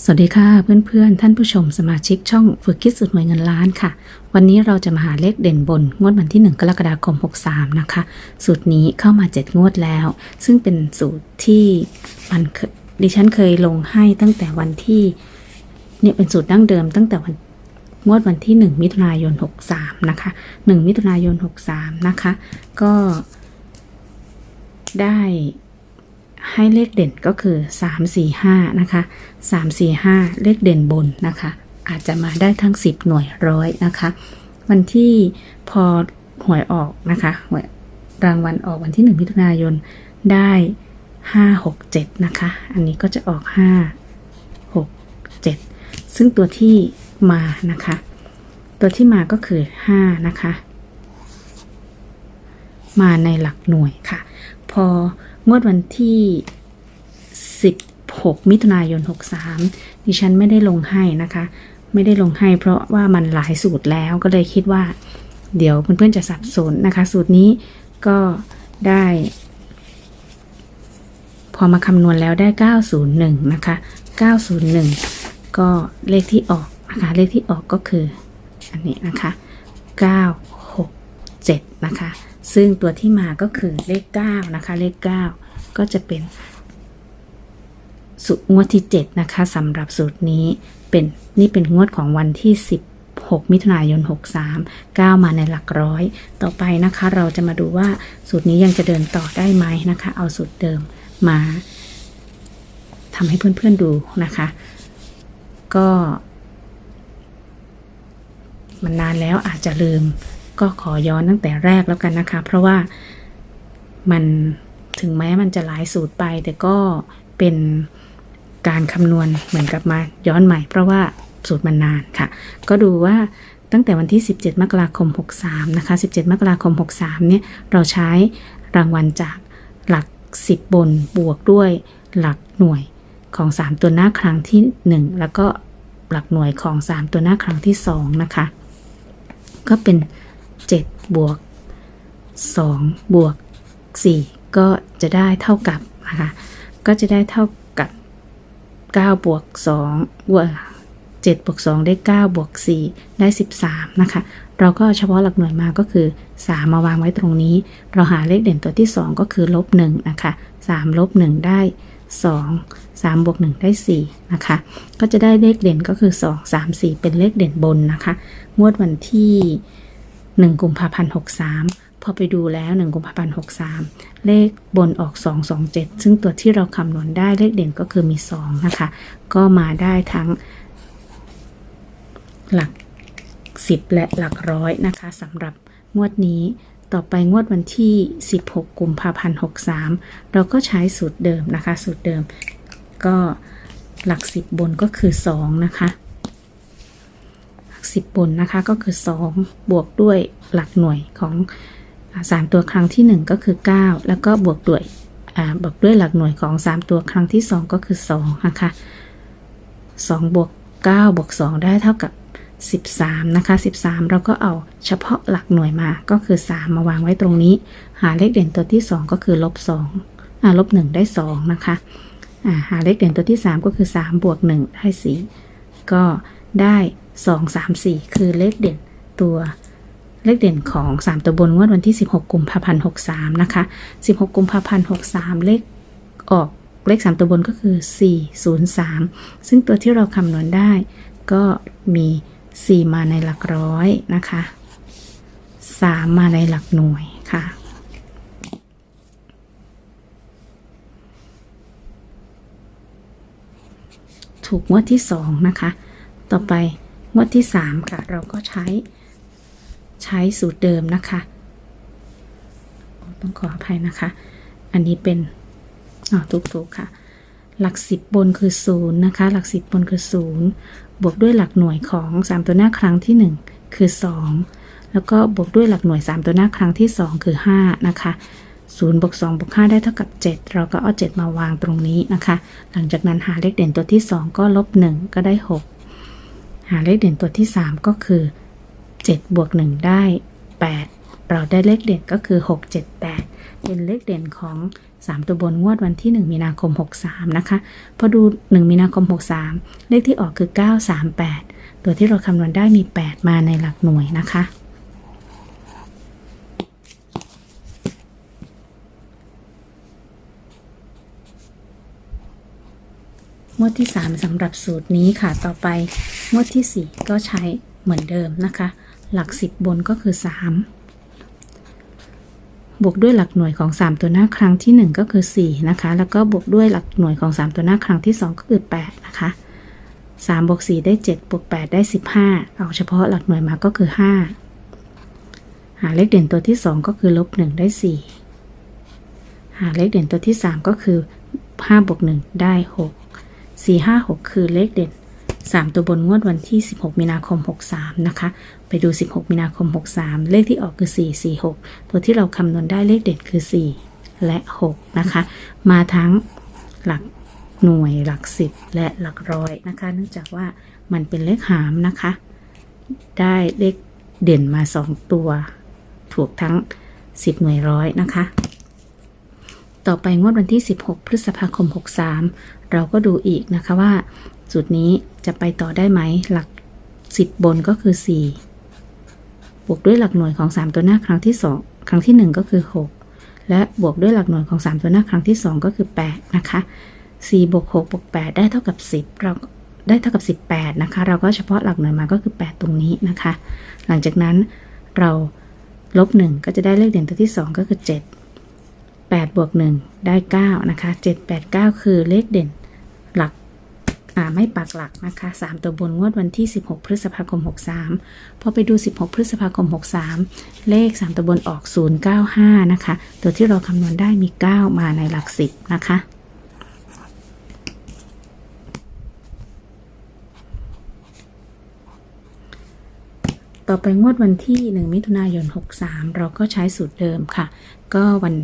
สวัสดีค่ะเพื่อนๆ ท่านผู้ชมสมาชิกช่องฝึกคิดสุดหน่วยเงินล้านค่ะ วันนี้เราจะมาหาเลขเด่นบน งวดวันที่ 1 กรกฎาคม 63 นะคะ สูตรนี้เข้ามา 7 งวดแล้ว ซึ่งเป็นสูตรที่มันดิฉันเคยลงให้ตั้งแต่วันที่เนี่ยเป็นสูตรดั้งเดิม ตั้งแต่วันงวดวันที่ 1 มิถุนายน 63 นะคะ 1 มิถุนายน 63 นะคะ ก็ได้ ให้เลขเด่นก็คือ 3 4 5 นะคะ 3 4 5 เลขเด่นบนนะคะ อาจจะมาได้ทั้ง 10 หน่วยร้อยนะคะ วันที่พอหวยออกนะคะหวยรางวัลออกวันที่ 1 มิถุนายนได้ 5 6 7 นะคะ อันนี้ก็จะออก 5 6 7 ซึ่งตัวที่มานะคะ ตัวที่มาก็คือ 5 นะคะ มาในหลักหน่วยค่ะ พองวดวันที่ 16 มิถุนายน 63 ดิฉันไม่ได้ลงให้นะคะ ไม่ได้ลงให้เพราะว่ามันหลายสูตรแล้วก็เลยคิดว่า เดี๋ยวเพื่อนๆจะสับสนนะคะ สูตรนี้ก็ได้ พอมาคำนวณแล้วได้ 901 นะคะ 901 ก็เลขที่ออกนะคะ เลขที่ออกก็คือ อันนี้นะคะ 967 นะคะ ซึ่งตัวที่มาก็คือเลข 9 นะคะ เลข 9 ก็จะเป็นสุงวดที่ 7 นะคะสำหรับสูตรนี้เป็นนี่เป็นงวดของวันที่ 16 มิถุนายน 63 9 มาในหลักร้อย ต่อไปนะคะเราจะมาดูว่าสูตรนี้ยังจะเดินต่อได้ไหมนะคะ เอาสูตรเดิมมาทำให้เพื่อนๆดูนะคะ ก็มันนานแล้วอาจจะลืม ก็ขอย้อนตั้งแต่แรกแล้วกันนะคะ เพราะว่ามันถึงแม้มันจะหลายสูตรไป แต่ก็เป็นการคำนวณเหมือนกับมาย้อนใหม่ เพราะว่าสูตรมันนานค่ะ ก็ดูว่าตั้งแต่วันที่ 17 มกราคม 63 นะคะ 17 มกราคม 63 เนี่ย เราใช้รางวัลจากหลัก 10 บนบวกด้วยหลักหน่วยของ 3 ตัวหน้าครั้งที่ 1 แล้วก็หลักหน่วยของ 3 ตัวหน้าครั้งที่ 2 นะคะ ก็เป็น บวก 2 บวก 4 ก็จะได้เท่ากับนะคะก็จะได้เท่ากับ 9 บวก2บวก7บวก2ได้ 9 บวก 4 ได้ 13 นะคะ เราก็เฉพาะหลักหน่วยมาก็คือ 3 มาวางไว้ตรงนี้ เราหาเลขเด่นตัวที่ 2 ก็คือลบ1นะคะ3ลบ1ได้ 2 3บวก1ได้ 4 นะคะ ก็จะได้เลขเด่นก็คือ 2 3 4 เป็นเลขเด่นบนนะคะ งวดวันที่ 1กุมภาพันธ์63 พอไปดูแล้ว 1กุมภาพันธ์63 เลขบนออก 2 2 7 ซึ่งตัวที่เราคำนวณได้เลขเด่นก็คือมี 2 นะคะ ก็มาได้ทั้งหลัก 10 และหลักร้อยนะคะสำหรับงวดนี้ต่อไปงวดวันที่ 16 กุมภาพันธ์ 63 เราก็ใช้สูตรเดิมนะคะ สูตรเดิมก็หลัก 10 บนก็คือ 2 นะคะ 10 บนนะคะ ก็คือ 2 บวกด้วยหลักหน่วยของอ่า3ตัวครั้งที่ 1 ก็คือ 9 แล้วก็บวกด้วยบวกด้วยหลักหน่วยของ 3 ตัวครั้งที่ 2 ก็คือ 2 นะคะ 2 บวก 9 บวก 2 ได้เท่ากับ 13 นะคะ 13 เราก็เอาเฉพาะหลักหน่วยมาก็คือ 3 มาวางไว้ตรงนี้ หาเลขเด่นตัวที่ 2 ก็คือลบ2อ่าลบ1ได้ 2 นะคะหาเลขเด่นตัวที่ 3 ก็คือ 3 บวก 1 ได้ 4 ก็ได้ 2 3 4 คือเลขเด่นตัวเลขเด่นของ 3 ตัวบนงวดวันที่ 16 กุมภาพันธ์63 นะคะ 16 กุมภาพันธ์63 เลขออกเลข 3 ตัวบนก็คือ 403 ซึ่งตัวที่เราคำนวณได้ ก็มี 4 มาในหลักร้อยนะคะ 3 มาในหลักหน่วยค่ะถูกงวดที่ 2 นะคะ ต่อไป งวดที่ 3 ค่ะ เราก็ใช้ใช้สูตรเดิมนะคะต้องขออภัยนะคะ อันนี้เป็นอ๋อถูกถูกค่ะ หลัก 10 บนคือ0นะคะ หลัก 10 บนคือ 0 บวกด้วยหลักหน่วยของ 3 ตัวหน้าครั้งที่ 1 คือ 2 แล้วก็บวกด้วยหลักหน่วย 3 ตัวหน้าครั้งที่ 2 คือ 5 นะคะ0บวก2บวก5ได้เท่ากับ 7 เราก็เอา 7 มาวางตรงนี้นะคะ หลังจากนั้นหาเลขเด่นตัวที่ 2 ก็ลบ 1 ก็ได้ 6 หาเลขเด่นตัวที่ 3 ก็คือ 7 บวก 1 ได้ 8 เราได้เลขเด่นก็คือ 6 7 8 เป็นเลขเด่นของ 3 ตัวบนงวดวันที่ 1 มีนาคม 63 นะคะ พอดู 1 มีนาคม 63 เลขที่ออกคือ 938 ตัวที่เราคำนวณได้มี 8 มาในหลักหน่วยนะคะงวดที่ 3สำหรับสูตรนี้ค่ะ ต่อไป งวดที่ 4 ก็ใช้เหมือนเดิมนะคะ หลัก 10 บนก็คือ 3 บวกด้วยหลักหน่วยของ 3 ตัวหน้าครั้งที่ 1 ก็คือ 4 นะคะ แล้วก็บวกด้วยหลักหน่วยของ 3 ตัวหน้าครั้งที่ 2 ก็คือ 8 นะคะ3บวก4ได้ 7บวก8ได้ 15 เอาเฉพาะหลักหน่วยมาก็คือ 5 หาเลขเด่นตัวที่ 2 ก็คือลบ1ได้ 4 หาเลขเด่นตัวที่ 3 ก็คือ5บวก1ได้ 6 4 5 6 คือเลขเด่น 3 ตัวบนงวดวันที่ 16 มีนาคม 63 นะคะ ไปดู 16 มีนาคม 63 เลขที่ออกคือ 4 4 6 ตัวที่เราคำนวณได้เลขเด่นคือ 4 และ 6 นะคะ มาทั้งหลักหน่วยหลัก10และหลักร้อยนะคะ เนื่องจากว่ามันเป็นเลขหามนะคะ ได้เลขเด่นมา 2 ตัว ถูกทั้ง 10 หน่วยร้อยนะคะ ต่อไปงวดวันที่ 16 พฤษภาคม 63 เราก็ดูอีกนะคะว่า สูตรนี้จะไปต่อได้ไหม หลัก 10 บนก็คือ 4 บวกด้วยหลักหน่วยของ 3 ตัวหน้าครั้งที่ 2 ครั้งที่ 1 ก็คือ 6 และบวกด้วยหลักหน่วยของ 3 ตัวหน้าครั้งที่ 2 ก็คือ 8 นะคะ4บวก6บวก8ได้เท่ากับ 10 เราได้เท่ากับ 18 นะคะ เราก็เฉพาะหลักหน่วยมาก็คือ 8 ตรงนี้นะคะ หลังจากนั้นเราลบ 1 ก็จะได้เลขเด่นตัวที่ 2 ก็คือ 7 8บวก1ได้ 9 นะคะ 7 8 9 คือเลขเด่น ไม่ปักหลักนะคะ 3 ตัวบนงวดวันที่ 16 พฤษภาคม 63 พอไปดู 16 พฤษภาคม 63 เลข 3 ตัวบนออก 095 นะคะ ตัวที่เราคำนวณได้มี 9 มาในหลัก 10 นะคะต่อไปงวดวันที่ 1 มิถุนายน 63 เราก็ใช้สูตรเดิมค่ะ ก็วัน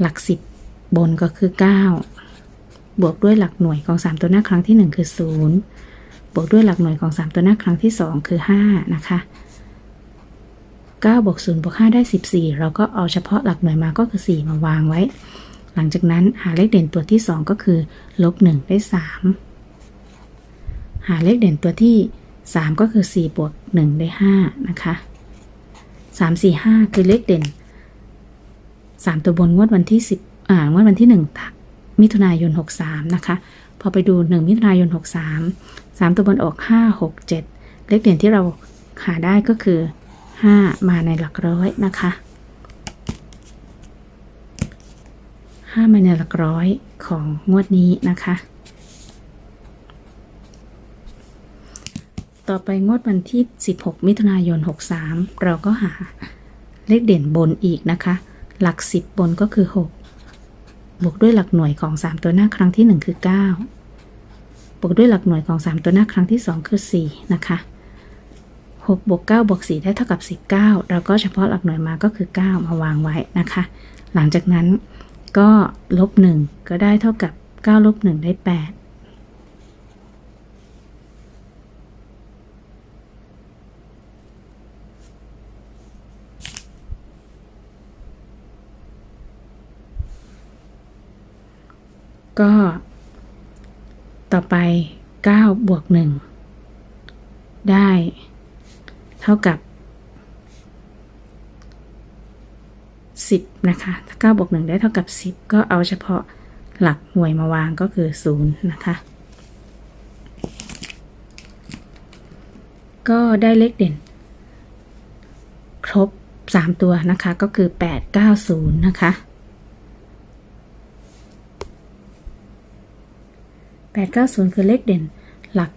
หลัก 10 บนก็คือ 9 บวกด้วยหลักหน่วยของ 3 ตัวหน้าครั้งที่ 1 คือ 0 บวกด้วยหลักหน่วยของ 3 ตัวหน้าครั้งที่ 2 คือ 5 นะคะ9บวก0บวก5ได้ 14 เราก็เอาเฉพาะหลักหน่วยมาก็คือ 4 มาวางไว้ หลังจากนั้นหาเลขเด่นตัวที่ 2 ก็คือลบ1ได้ 3 หาเลขเด่นตัวที่ 3 ก็คือ 4 บวก 1 ได้ 5 นะคะ 3 4 5 คือเลขเด่น 3 ตัวบนงวดวันที่ 10 อ่างวดวันที่ 1 มิถุนายน 63 นะคะ พอไปดู 1 มิถุนายน 63 3 ตัวบนออก 5 6 7 เลขเด่นที่เราหาได้ก็คือ 5 มาในหลักร้อยนะคะ 5 มาในหลักร้อยของงวดนี้นะคะ ต่อไปงวดวันที่ 16 มิถุนายน 63 เราก็หาเลขเด่นบนอีกนะคะ หลัก 10 บนก็คือ 6 บวกด้วยหลักหน่วยของ 3 ตัวหน้าครั้งที่ 1 คือ 9 บวกด้วยหลักหน่วยของ 3 ตัวหน้าครั้งที่ 2 คือ 4 นะคะ6บวก9บวก4ได้เท่ากับ 19 เราก็เฉพาะหลักหน่วยมาก็คือ 9 มาวางไว้นะคะ หลังจากนั้นก็ลบ 1 ก็ได้เท่ากับ 9 ลบ 1 ได้ 8 ก็ ต่อไป9บวก1ได้ เท่ากับ 10 นะคะถ้า9บวก1ได้เท่ากับ 10 ก็เอาเฉพาะหลักหน่วยมาวางก็คือ 0 นะคะ ก็ได้เลขเด่น ครบ 3 ตัวนะคะก็คือ 8 9 0 นะคะ 890 คือเลขเด่นหลัก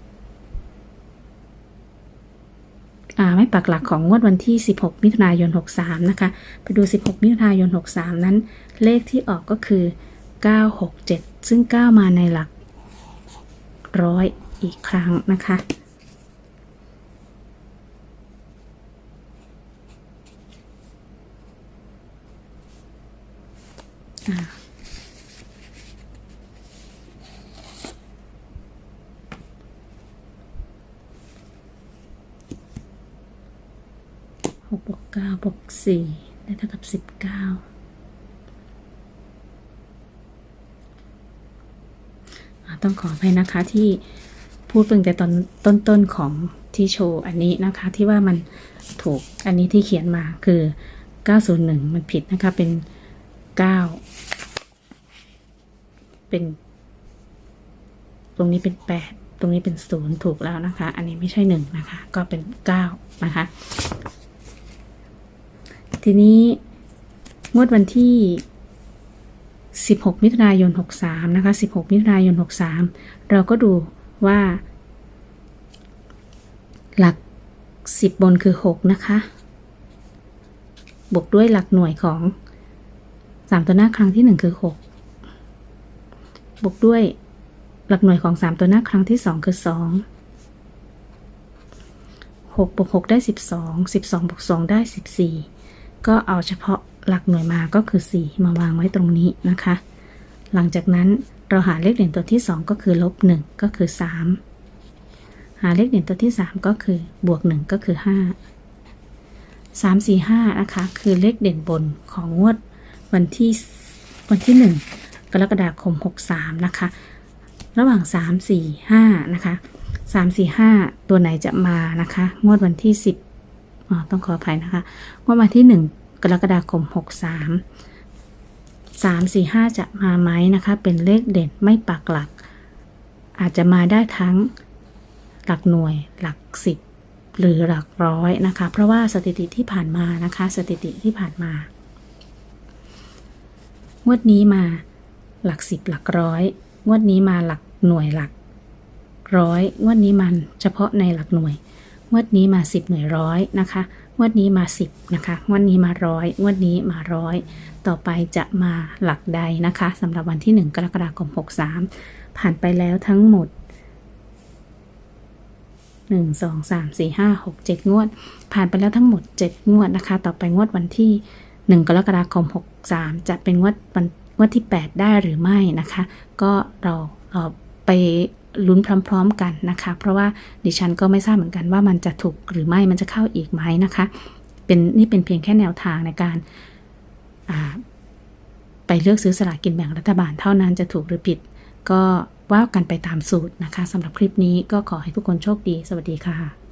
อ่า ไม่ปักหลักของงวดวันที่ 16 มิถุนายน 63 นะคะ ไปดู 16 มิถุนายน 63 นั้น เลขที่ออกก็คือ 967 ซึ่ง 9 มาในหลักร้อยอีกครั้งนะคะ อ่า ห กบวกเก้าบวกสี่ได้เท่ากับสิบเก้าต้องขออภัยนะคะที่พูดเพิ่งแต่ตอนต้นๆของที่โชว์อันนี้นะคะที่ว่ามันถูกอันนี้ที่เขียนมาคือ 901 มันผิดนะคะ เป็น 9 เป็น ตรงนี้เป็น 8 ตรงนี้เป็น 0 ถูกแล้วนะคะ อันนี้ไม่ใช่ 1 นะคะ ก็เป็น 9 นะคะ ทีนี้งวดวันที่ 16 มิถุนายน 63 นะคะ 16 มิถุนายน 63 เราก็ดูว่า หลัก 10 บนคือ 6 นะคะ บวกด้วยหลักหน่วยของ 3 ตัวหน้าครั้งที่ 1 คือ 6 บวกด้วยหลักหน่วยของ 3 ตัวหน้าครั้งที่ 2 คือ 2 6บวก6ได้ 12 12บวก2ได้ 14 ก็เอาเฉพาะหลักหน่วยมาก็คือ 4 มาวางไว้ตรงนี้นะคะ หลังจากนั้นเราหาเลขเด่นตัวที่ 2 ก็คือลบ 1 ก็คือ 3 หาเลขเด่นตัวที่ 3 ก็คือบวก 1 ก็คือ 5 3 4 5 นะคะ คือเลขเด่นบนของงวดวันที่วันที่ 1 กรกฎาคม 63 นะคะ ระหว่าง 3 4 5 นะคะ 3 4 5 ตัวไหนจะมานะคะ งวดวันที่ 10 ต้องขออภัยนะคะวดวันที่ 1 กรกฎาคม 63 3 4 5 จะมาไหมนะคะ เป็นเลขเด่นไม่ปักหลัก อาจจะมาได้ทั้งหลักหน่วยหลักสิบหรือหลักร้อยนะคะ เพราะว่าสถิติที่ผ่านมานะคะ สถิติที่ผ่านมางวดนี้มาหลักสิบหลักร้อยงวดนี้มาหลักหน่วยหลักร้อยงวดนี้มันเฉพาะในหลักหน่วย งวดนี้มาสิบหน่วยร้อยนะคะงวดนี้มาสิบนะคะงวดนี้มาร้อยงวดนี้มาร้อยต่อไปจะมาหลักใดนะคะสำหรับวันที่ 1 กรกฎาคม 63 ผ่านไปแล้วทั้งหมด 1 2 3 4 5 6 7 งวด ผ่านไปแล้วทั้งหมด 7 งวดนะคะ ต่อไปงวดวันที่ 1 กรกฎาคม 63 จะเป็นงวดวันงวดที่ 8 ได้หรือไม่นะคะ ก็เราเราไป ลุ้นพร้อม ๆ กันนะคะ เพราะว่าดิฉันก็ไม่ทราบเหมือนกันว่ามันจะถูกหรือไม่มันจะเข้าอีกไหมนะคะ เป็นนี่เป็นเพียงแค่แนวทางในการไปเลือกซื้อสลากกินแบ่งรัฐบาลเท่านั้นจะถูกหรือผิด ก็ว่ากันไปตามสูตรนะคะสำหรับคลิปนี้ก็ขอให้ทุกคนโชคดี สวัสดีค่ะ